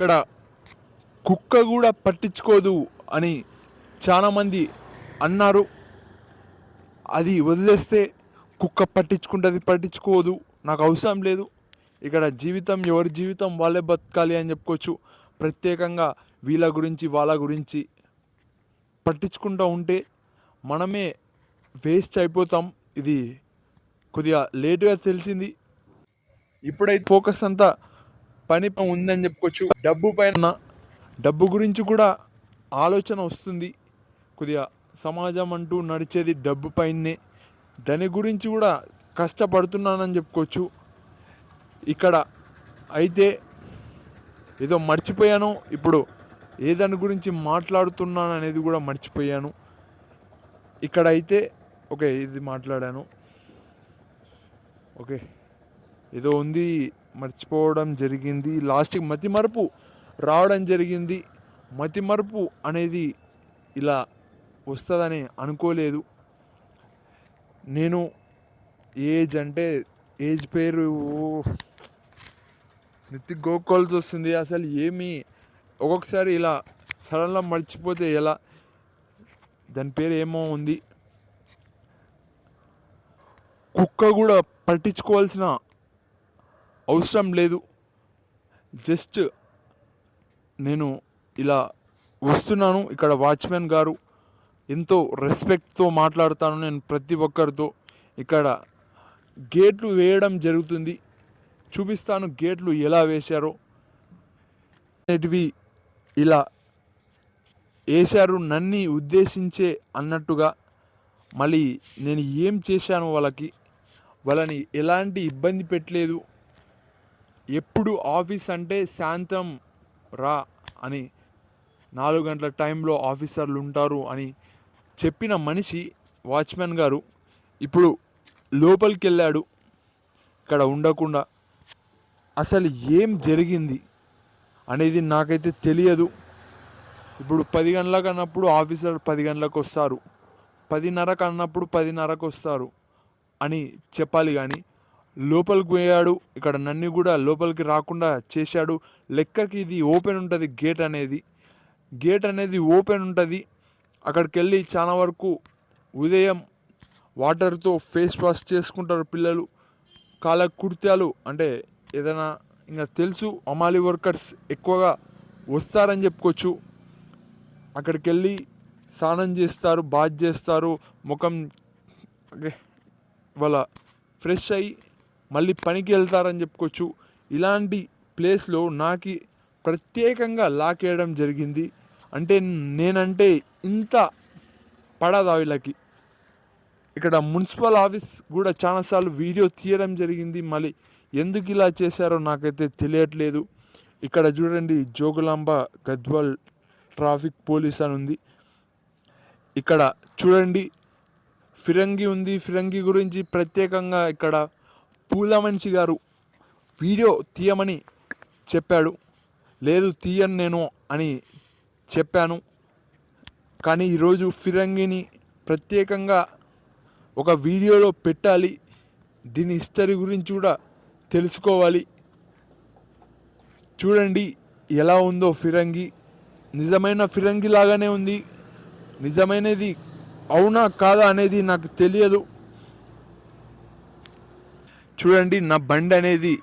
ఇక్కడ కుక్క కూడా పట్టించుకోదు అని చాలామంది అన్నారు. అది వదిలేస్తే కుక్క పట్టించుకుంటుంది పట్టించుకోదు. నాకు అవసరం లేదు. ఇక్కడ జీవితం ఎవరి జీవితం వాళ్ళే బతకాలి అని చెప్పుకోవచ్చు. ప్రత్యేకంగా వీళ్ళ గురించి వాళ్ళ గురించి పట్టించుకుంటూ ఉంటే మనమే వేస్ట్ అయిపోతాం. ఇది కొద్దిగా లేటుగా తెలిసింది. ఇప్పుడైతే ఫోకస్ అంతా పని ఉందని చెప్పుకోవచ్చు. డబ్బు పైన డబ్బు గురించి కూడా ఆలోచన వస్తుంది. కొద్దిగా సమాజం అంటూ నడిచేది డబ్బు పైనే. దాని గురించి కూడా కష్టపడుతున్నానని చెప్పుకోవచ్చు. ఇక్కడ అయితే ఏదో మర్చిపోయాను. ఇప్పుడు ఏ దాని గురించి మాట్లాడుతున్నాను అనేది కూడా మర్చిపోయాను. ఇక్కడ అయితే ఓకే ఇది మాట్లాడాను. ఓకే ఏదో ఉంది మర్చిపోవడం జరిగింది. లాస్ట్కి మతి మరపు రావడం జరిగింది. మతి మరపు అనేది ఇలా వస్తుందని అనుకోలేదు. నేను ఏజ్ అంటే ఏజ్ పేరు నెత్తి గోక్కోవాల్సి వస్తుంది. అసలు ఏమి? ఒక్కొక్కసారి ఇలా సడన్గా మర్చిపోతే ఎలా? దాని పేరు ఏమో ఉంది. కుక్క కూడా పట్టించుకోవాల్సిన అవసరం లేదు. జస్ట్ నేను ఇలా వస్తున్నాను. ఇక్కడ వాచ్మెన్ గారు ఎంతో రెస్పెక్ట్తో మాట్లాడతాను. నేను ప్రతి ఒక్కరితో ఇక్కడ గేట్లు వేయడం జరుగుతుంది. చూపిస్తాను గేట్లు ఎలా వేశారో. అనేటివి ఇలా వేశారు. నన్ని ఉద్దేశించే అన్నట్టుగా మళ్ళీ నేను ఏం చేశాను వాళ్ళకి వాళ్ళని ఎలాంటి ఇబ్బంది పెట్టలేదు. ఎప్పుడు ఆఫీస్ అంటే శాంతం రా అని నాలుగు గంటల టైంలో ఆఫీసర్లు ఉంటారు అని చెప్పిన మనిషి వాచ్మెన్ గారు ఇప్పుడు లోపలికి వెళ్ళాడు ఇక్కడ ఉండకుండా అసలు ఏం జరిగింది అనేది నాకైతే తెలియదు. ఇప్పుడు పది గంటలకు అన్నప్పుడు ఆఫీసర్ పది గంటలకు వస్తారు. పదిన్నరకు అన్నప్పుడు పదిన్నరకు వస్తారు అని చెప్పాలి కానీ లోపలికి పోయాడు. ఇక్కడ నన్ను కూడా లోపలికి రాకుండా చేశాడు. లెక్కకి ఇది ఓపెన్ ఉంటుంది గేట్ అనేది. గేట్ అనేది ఓపెన్ ఉంటుంది. అక్కడికి వెళ్ళి చాలా వరకు ఉదయం వాటర్తో ఫేస్ వాష్ చేసుకుంటారు పిల్లలు. కాళ్ళ కుర్త్యాలు అంటే ఏదైనా ఇంకా తెలుసు అమాలి వర్కర్స్ ఎక్కువగా వస్తారని చెప్పుకోవచ్చు. అక్కడికి వెళ్ళి స్నానం చేస్తారు బాత్ చేస్తారు. ముఖం వాళ్ళ ఫ్రెష్ అయ్యి మళ్ళీ పనికి వెళ్తారని చెప్పుకోవచ్చు. ఇలాంటి ప్లేస్లో నాకు ప్రత్యేకంగా లాక్ వేయడం జరిగింది. అంటే నేనంటే ఇంత పడదా వీళ్ళకి. ఇక్కడ మున్సిపల్ ఆఫీస్ కూడా చాలాసార్లు వీడియో తీయడం జరిగింది. మళ్ళీ ఎందుకు ఇలా చేశారో నాకైతే తెలియట్లేదు. ఇక్కడ చూడండి జోగులాంబ గద్వాల్ ట్రాఫిక్ పోలీస్ అని ఉంది. ఇక్కడ చూడండి ఫిరంగి ఉంది. ఫిరంగి గురించి ప్రత్యేకంగా ఇక్కడ పూల మనిషి గారు వీడియో తీయమని చెప్పాడు. లేదు తీయను నేను అని చెప్పాను. కానీ ఈరోజు ఫిరంగిని ప్రత్యేకంగా ఒక వీడియోలో పెట్టాలి. దీని హిస్టరీ గురించి కూడా తెలుసుకోవాలి. చూడండి ఎలా ఉందో ఫిరంగి. నిజమైన ఫిరంగి లాగానే ఉంది. నిజమైనది అవునా కాదా అనేది నాకు తెలియదు. చూడండి నా బండి అనేది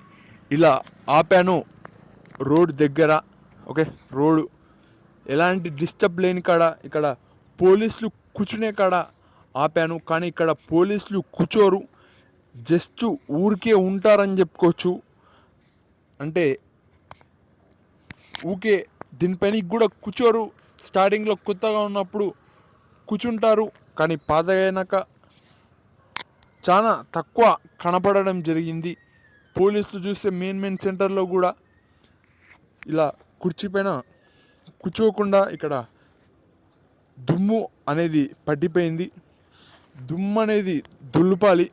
ఇలా ఆపాను. రోడ్ దగ్గర ఓకే? రోడ్. ఎలాంటి డిస్టర్బ్ లేని కాడ ఇక్కడ పోలీసులు కూర్చునే కాడ ఆపాను. కానీ ఇక్కడ పోలీసులు కూర్చోరు. జస్ట్ ఊరికే ఉంటారని చెప్పుకోవచ్చు. అంటే ఊకే దీనిపైన కూడా కూర్చోరు. స్టార్టింగ్లో కొత్తగా ఉన్నప్పుడు కూర్చుంటారు. కానీ పాత అయినాక చాలా తక్కువ కనపడడం జరిగింది. పోలీసులు చూస్తే మెయిన్ మెయిన్ సెంటర్లో కూడా ఇలా కుర్చీపైన కూర్చోకుండా ఇక్కడ దుమ్ము అనేది పట్టిపోయింది. దుమ్ము అనేది దుల్లుపాలి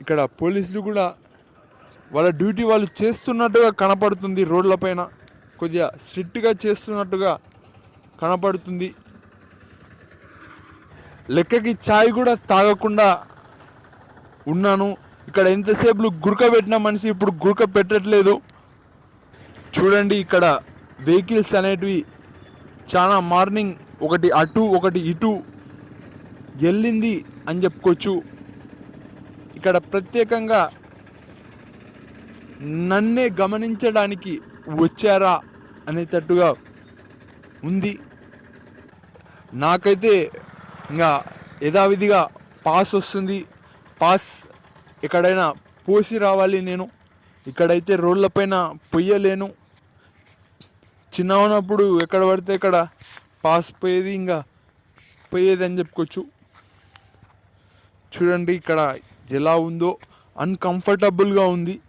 ఇక్కడ పోలీసులు కూడా వాళ్ళ డ్యూటీ వాళ్ళు చేస్తున్నట్టుగా కనపడుతుంది రోడ్లపైన కొద్దిగా స్ట్రిక్ట్గా చేస్తున్నట్టుగా కనపడుతుంది. లెక్కకి ఛాయ్ కూడా తాగకుండా ఉన్నాను. ఇక్కడ ఎంతసేపు గురక పెట్టిన మనిషి ఇప్పుడు గురక పెట్టట్లేదు. చూడండి ఇక్కడ వెహికల్స్ అనేటివి చాలా మార్నింగ్ ఒకటి అటు ఒకటి ఇటు వెళ్ళింది అని చెప్పుకోవచ్చు. ఇక్కడ ప్రత్యేకంగా నన్నే గమనించడానికి వచ్చారా అనేటట్టుగా ఉంది. నాకైతే ఇంకా యథావిధిగా పాస్ వస్తుంది. పాస్ ఎక్కడైనా పోసి రావాలి నేను. ఇక్కడైతే రోడ్లపైన పొయ్యలేను. చిన్న ఉన్నప్పుడు ఎక్కడ పడితే ఇక్కడ పాస్ పోయేది ఇంకా పోయేది అని చెప్పుకోవచ్చు. చూడండి ఇక్కడ ఎలా ఉందో. అన్కంఫర్టబుల్గా ఉంది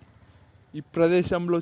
ఈ ప్రదేశంలో.